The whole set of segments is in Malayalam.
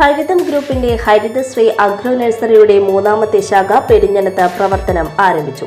ഹരിതം ഗ്രൂപ്പിന്റെ ഹരിതശ്രീ അഗ്രോ നഴ്സറിയുടെ മൂന്നാമത്തെ ശാഖ പെരിഞ്ഞനത്ത് പ്രവർത്തനം ആരംഭിച്ചു.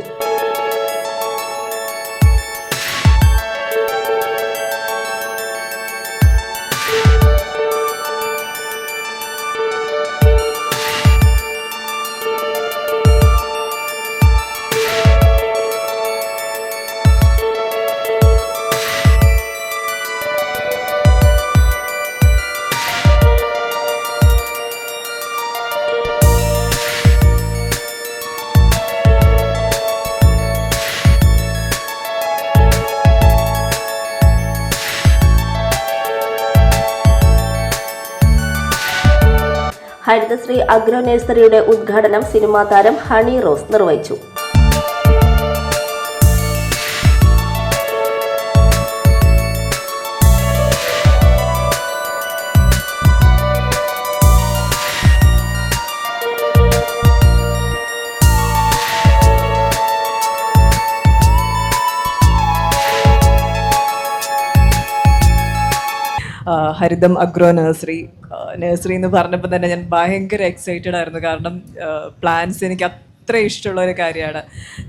ഹരിതശ്രീ അഗ്രോ നഴ്സറിയുടെ ഉദ്ഘാടനം സിനിമാ താരം ഹണി റോസ് നിർവഹിച്ചു. ഹരിതം അഗ്രോ നഴ്സറി. നഴ്സറി എന്ന് പറഞ്ഞപ്പോൾ തന്നെ ഞാൻ ഭയങ്കര എക്സൈറ്റഡ് ആയിരുന്നു. കാരണം പ്ലാൻസ് എനിക്ക് അത്ര ഇഷ്ടമുള്ള ഒരു കാര്യമാണ്.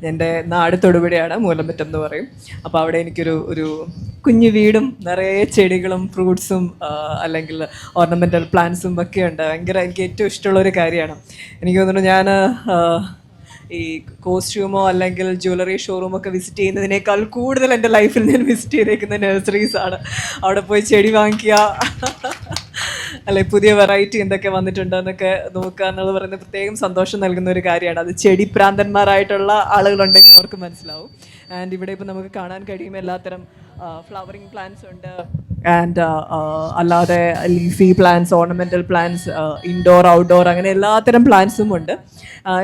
എന്റെ നാട് തൊടുപുഴയാണ് മൂലമറ്റം എന്ന് പറയും. അപ്പോൾ അവിടെ എനിക്കൊരു ഒരു കുഞ്ഞു വീടും നിറയെ ചെടികളും ഫ്രൂട്ട്സും അല്ലെങ്കിൽ ഓർണമെന്റൽ പ്ലാന്റ്സും ഒക്കെ ഉണ്ട്. ഭയങ്കര എനിക്ക് ഏറ്റവും ഇഷ്ടമുള്ള ഒരു കാര്യമാണ്. എനിക്ക് തോന്നുന്നു ഞാൻ ഈ കോസ്റ്റ്യൂമോ അല്ലെങ്കിൽ ജ്വല്ലറി ഷോറൂമോ ഒക്കെ വിസിറ്റ് ചെയ്യുന്നതിനേക്കാൾ കൂടുതൽ എന്റെ ലൈഫിൽ ഞാൻ വിസിറ്റ് ചെയ്തേക്കുന്ന നഴ്സറീസ് ആണ്. അവിടെ പോയി ചെടി വാങ്ങിക്കുക. അല്ലെ പുതിയ വെറൈറ്റി എന്തൊക്കെ വന്നിട്ടുണ്ട് എന്നൊക്കെ നോക്കുക എന്നുള്ളത് പറയുന്നത് പ്രത്യേകം സന്തോഷം നൽകുന്ന ഒരു കാര്യമാണ്. അത് ചെടി പ്രാന്തന്മാരായിട്ടുള്ള ആളുകളുണ്ടെങ്കിൽ അവർക്ക് മനസ്സിലാവും. ആൻഡ് ഇവിടെ ഇപ്പം നമുക്ക് കാണാൻ കഴിയും എല്ലാത്തരം ഫ്ലവറിങ് പ്ലാന്റ്സ് ഉണ്ട്. ആൻഡ് അല്ലാതെ leafy plants ornamental plants indoor outdoor അങ്ങനെ എല്ലാത്തരം പ്ലാന്റ്സും ഉണ്ട്.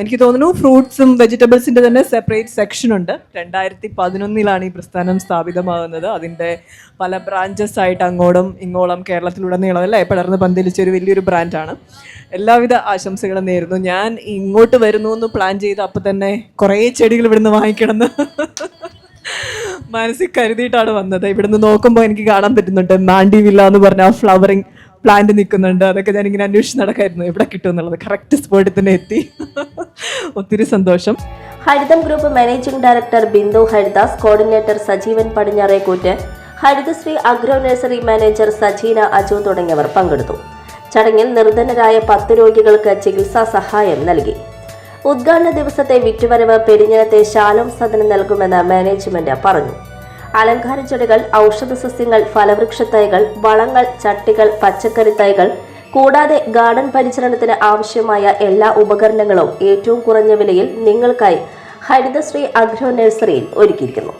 എനിക്ക് തോന്നുന്നു ഫ്രൂട്ട്സും വെജിറ്റബിൾസിന്റെ തന്നെ സെപ്പറേറ്റ് സെക്ഷൻ ഉണ്ട്. രണ്ടായിരത്തി പതിനൊന്നിലാണ് ഈ പ്രസ്ഥാനം സ്ഥാപിതമാകുന്നത്. അതിന്റെ പല ബ്രാഞ്ചസ് ആയിട്ട് അങ്ങോട്ടും ഇങ്ങോളം കേരളത്തിലുടനീളം അല്ലേ പടർന്ന് പന്തലിച്ച ഒരു വലിയൊരു ബ്രാൻഡാണ് എല്ലാവിധ ആശംസകളും നേരുന്നു. ഞാൻ ഇങ്ങോട്ട് വരുന്നു എന്ന് പ്ലാൻ ചെയ്ത് അപ്പം തന്നെ കുറേ ചെടികൾ ഇവിടുന്ന് വാങ്ങിക്കണമെന്ന്. മനസ്സിൽ കരുതിയിട്ടാണ് വന്നത്. ഇവിടുന്ന് നോക്കുമ്പോൾ എനിക്ക് കാണാൻ പറ്റുന്നുണ്ട്. മാൻഡി വില്ല എന്ന് പറഞ്ഞ ആ ഫ്ലവറിങ് പ്ലാന്റ് നിൽക്കുന്നുണ്ട്. അതൊക്കെ ഞാൻ ഇങ്ങനെ അന്വേഷിച്ച് നടക്കായിരുന്നു. എവിടെ കിട്ടും എന്നുള്ളത്. കറക്റ്റ് സ്പോട്ടിൽ തന്നെ എത്തി. ഒത്തിരി സന്തോഷം. Haritham group managing director Bindu Haridas coordinator Sajeevan Padinjarekkoot Harithasree agro nursery manager Sajeena Aju തുടങ്ങിയവർ പങ്കെടുത്തു. ചടങ്ങിൽ നിർധനരായ പത്ത് രോഗികൾക്ക് ചികിത്സാ സഹായം നൽകി. ഉദ്ഘാടന ദിവസത്തെ വിറ്റുവരവ് പെരിഞ്ഞനത്തെ ശാലോം സദനം നൽകുമെന്ന് മാനേജ്മെന്റ് പറഞ്ഞു. അലങ്കാര ചെടികൾ ഔഷധ സസ്യങ്ങൾ ഫലവൃക്ഷ തൈകൾ വളങ്ങൾ ചട്ടികൾ പച്ചക്കറി തൈകൾ കൂടാതെ ഗാർഡൻ പരിചരണത്തിന് ആവശ്യമായ എല്ലാ ഉപകരണങ്ങളും ഏറ്റവും കുറഞ്ഞ വിലയിൽ നിങ്ങൾക്കായി ഹരിതശ്രീ അഗ്രോ നഴ്സറിയിൽ ഒരുക്കിയിരിക്കുന്നു.